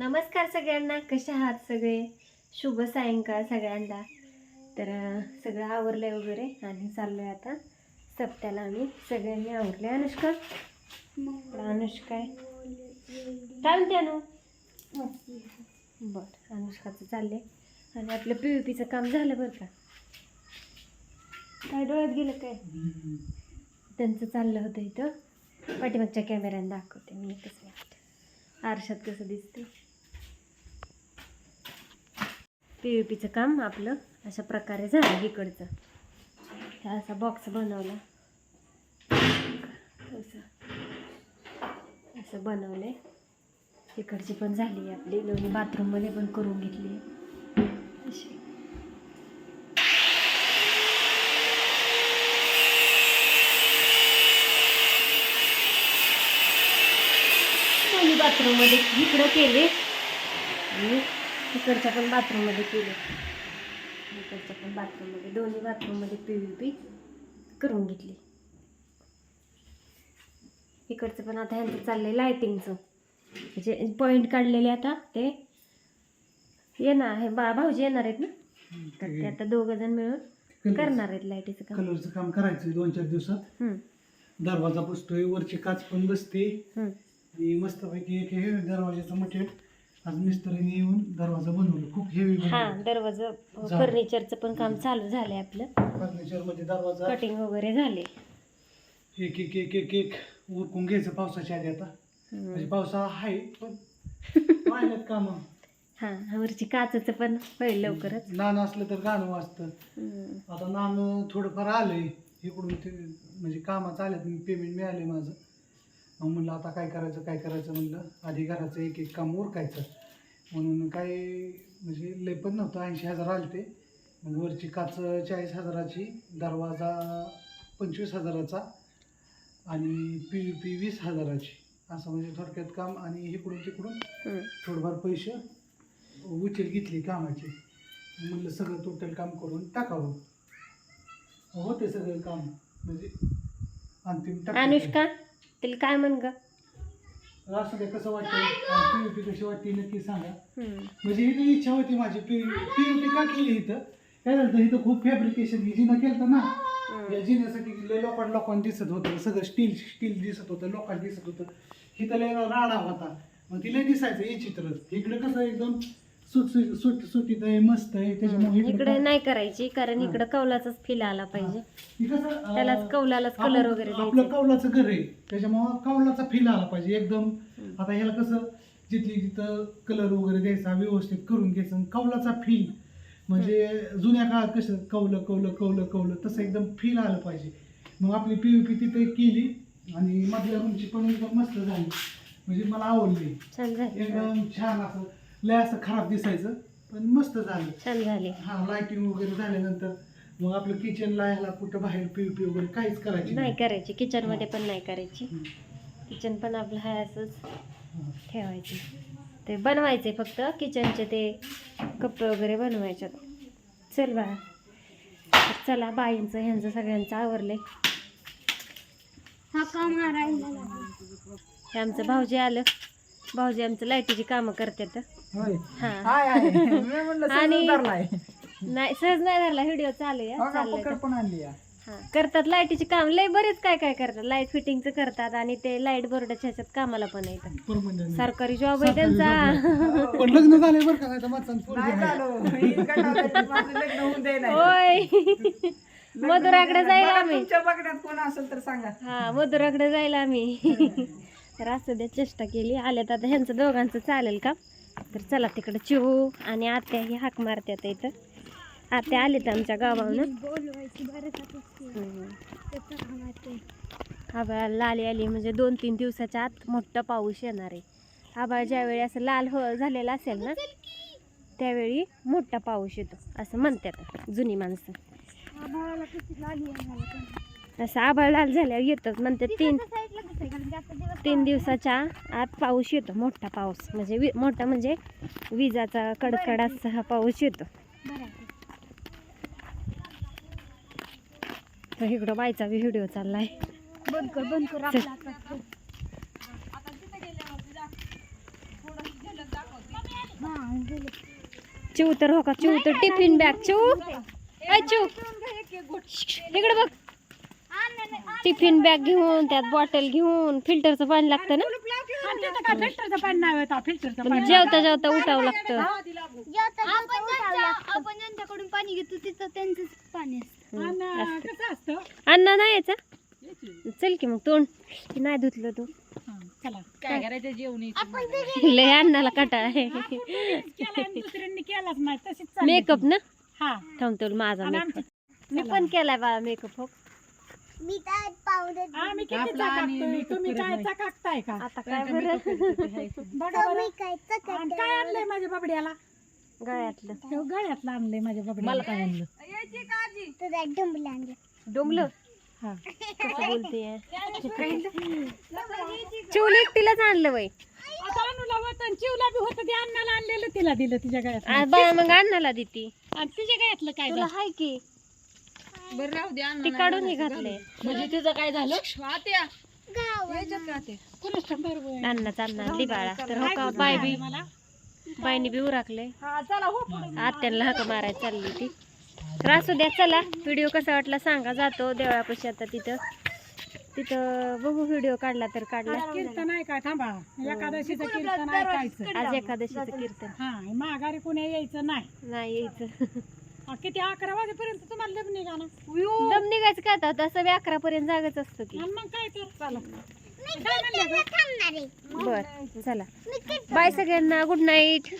नमस्कार सगळ्यांना कशा आहात सगळे? शुभ सायंकाळ सगळ्यांना. तर सगळं आवरलंय वगैरे आणि चाललोय आता. सप्त्याला आम्ही सगळ्यांनी आवरले. अनुष्का? अनुष्का आहे. काय म्हणते अनु? बरं अनुष्काचं चाललंय. आणि आपलं पी व्ही पीचं काम झालं बरं का? काय डोळ्यात गेलं काय? त्यांचं चाललं होतं इथं. पाठीमागच्या कॅमेऱ्याने दाखवते मी एकच मिनिट. आरशात कसं दिसते पी व्ही पीचं काम आपलं अशा प्रकारे झालं इकडचं. हा असा बॉक्स बनवला. असं. असं बनवले इकडची पण झाली आपली. दोन्ही बाथरूममध्ये पण करून घेतली. अशी. दोन्ही बाथरूममध्ये इकडं केले. आणि इकडच्या पण बाथरूममध्ये केले. इकडच्या पण बाथरूममध्ये दोन्ही बाथरूममध्ये पी व्ही पी करून घेतली. इकडचं पण आता ह्यांचं चाललंय लायटिंगचं म्हणजे पॉईंट काढलेले आता ते. येणार हे बा भाऊजी येणार आहेत ना? तर ते आता दोघं जण मिळून करणार आहेत लाईटीचं काम. कलरचं काम करायचं दोन चार दिवसात. हम्म, दरवाजा बसतोय वरची काच पण बसते. हम्म. आणि मस्तपैकी एक हे दरवाजाचं मटेरियल. आज मिस्त्रीने येऊन दरवाजा बनवलं. खूप हेवी हा दरवाजा फर्निचरचं पण काम चालू झालंय आपलं. फर्निचरमध्ये दरवाजा. कटिंग वगैरे झाले एक एक एक एक एक उरकून घ्यायचं पावसाच्या आधी आता. म्हणजे पावसाळा आहे पण राहिल्यात काम. हा वरची काचचं पण होईल लवकरच. नान असलं तर गाणं वाजतं. हम्म. आता नान थोडंफार आलंय. इकडून ते म्हणजे कामाचं आल्यात पेमेंट मिळाले माझं. मग म्हणलं आता काय करायचं काय करायचं? म्हणलं आधी घराचं एक एक काम उरकायचं. म्हणून काय म्हणजे लय पण नव्हतं ऐंशी हजार आले ते मग वरची काच चाळीस हजाराची दरवाजा पंचवीस हजाराचा आणि पी व्ही पी वीस हजाराची. असं म्हणजे थोडक्यात काम आणि इकडून तिकडून. थोडंफार पैसे उचल घेतली कामाची. म्हणलं सगळं टोटल काम करून टाकावं. होते सगळं काम. म्हणजे अंतिम. अनुष्का? तिला काय म्हण ग? असं काय कसं वाटतं पी कशी वाटते नक्की सांगा. हम्म. म्हणजे ही इच्छा होती माझी. पी पी का केली इथं? काय झालं इथं खूप फॅब्रिकेशन ही जिना केलं ना या जिन्यासाठी लय लोकांना लोकांना दिसत होतं. सगळं स्टील स्टील दिसत होतं लोकांना दिसत होतं. इथं लय राडा होता. मग तिला दिसायचं हे चित्र. इकडे कसं एकदम सुट सुट सुट सुटीत आहे मस्त आहे त्याच्यामुळे इकडे इकडे नाही करायची कारण इकडं कौलाचाच फील आला पाहिजे. हे. कसं, अं, त्यालाच कौलालाच कलर वगैरे आपलं द्यायचे. कौलाचं घर आहे त्याच्यामुळं कौलाचा फील आला पाहिजे एकदम. आता ह्याला कसं जिथली तिथं कलर वगैरे द्यायचा व्यवस्थित करून घ्यायचं आणि कौलाचा फील म्हणजे जुन्या काळात कसं कौलं कौलं कौलं कौलं तसं एकदम फील आलं पाहिजे. मग आपली पी यू पी तिथे केली आणि मधल्या रूमची पण एकदम मस्त झाली. म्हणजे मला आवडली. छान झाली. एकदम छान असं लय असं खराब दिसायचं पण मस्त झालं. छान झाली. हा लाइटिंग वगैरे झाल्यानंतर मग आपलं किचनला ह्याला कुठं बाहेर पी यू पी वगैरे काहीच करायची नाही करायची किचनमध्ये पण नाही करायची. किचन पण आपलं हाय असंच हा. ठेवायचे. ते बनवायचे फक्त किचनचे ते कप्पे वगैरे बनवायचे चल बाळा तर चला बाईंचं ह्यांचं सगळ्यांचं आवरले हे आमचं भाऊजी आलं. भाऊजी आमचं लाईटीची कामं करतात. हा. आणि- नाही सहज नाही धरला व्हिडिओ चालू आहे हो या. हा. करतात लाईटीची काम लय बरेच काय काय करतात. लाइट फिटिंगचं करतात आणि ते लाइट बोर्डाच्या ह्याच्यात कामाला पण येतात. परमनंट. सरकारी जॉब आहे त्यांचा. लग्न झाले. होय. मधुराकडे जायला. आम्ही. बघा, तुमच्या बघण्यात कोण असेल तर सांगा. हा मधुराकडे जायला आम्ही. तर असं द्या चेष्टा केली. आल्यात आता ह्यांचं दोघांचं चालेल का? तर चला तिकडे चिवू आणि आत्या ही हाक मारत्यात इथं. आत्या आलेत आमच्या गावाहून आबाळ लाली आली म्हणजे दोन तीन दिवसाच्या आत मोठा पाऊस येणार आहे. आबाळ ज्यावेळी असं लाल हो झालेला असेल ना त्यावेळी मोठा पाऊस येतो असं म्हणतात जुनी माणसं. असं आभाळ लाल झाल्यावर येतात म्हणते तीन तीन दिवसाच्या आत पाऊस येतो मोठा पाऊस म्हणजे वि मोठा म्हणजे विजाचा कडकडाचा हा पाऊस येतो तर इकडं बायचा व्हिडिओ चाललाय बंद कर बंद कर चिव तर हो का चिव तर टिफिन बॅग चिव चिव इकडे बघ टिफिन बॅग घेऊन त्यात बॉटल घेऊन फिल्टरचं पाणी लागतं ना? फिल्टरचं पाणी नाही होता फिल्टरचं म्हणजे जेवता जेवता उठावं लागतं. आपण ज्यांच्याकडून पाणी घेतो तिथं त्यांचंच पाणी असतं हम्म, असतं. कसं असतं अण्णा नाही यायचा? चल की मग तोंड. नाही धुतलं तू. चला काय करायचं जेवण लय अण्णाला कटाळ आहे. दुसऱ्यांनी केलाच नाही तशीच मेकअप ना? हा. थांबतो माझा आणि मेकअप. मी पण केलाय बाळा मेकअप हो. मी आम्ही किती चकाकतोय? तुम्ही काय चकाकताय का? आता काय बरं? बघा बरं काय आणि काय आणलंय माझ्या बाबड्याला? गळ्यातलं. हे गळ्यातलं आणलंय माझ्या बाबड्याला. मला काय आणलं? तुझा डुंबला आणलं. डोंबलं? हा. कसं बोलते चिवली एकटीलाच आणलं बाई. आता अनुला होतं चिवला बी होतं ते अन्नाला आणलेलं तिला दिलं तिच्या गळ्यात बाळा मग अण्णाला देती. आणि तिच्या गळ्यातलं काय तुला हाय की? ती काढून हे घातलंय म्हणजे तिचं काय झालं? अण्णा तर हो का बाय बी मला बाईने बी उराकले. हा हो आत्यांना हाक मारायला चालली ती. तर असू द्या चला. व्हिडिओ कसा वाटला सांगा. जातो देवळापाशी आता तिथं. तिथं बघू व्हिडिओ काढला तर काढला. कीर्तन आहे काय थांबा. एकादशीचं कीर्तन ऐकायचं. आज एकादशीचं कीर्तन. हा माघारी कुणी यायचं नाही. नाही यायचं. किती अकरा वाजेपर्यंत तुम्हाला लग्न निघा ना दम निघायचं काय आता? तसं बी अकरा पर्यंत जागच असतो की. आणि मग काय तर. चला. थांबणार आहे? बर चला. बाय सगळ्यांना. Good night.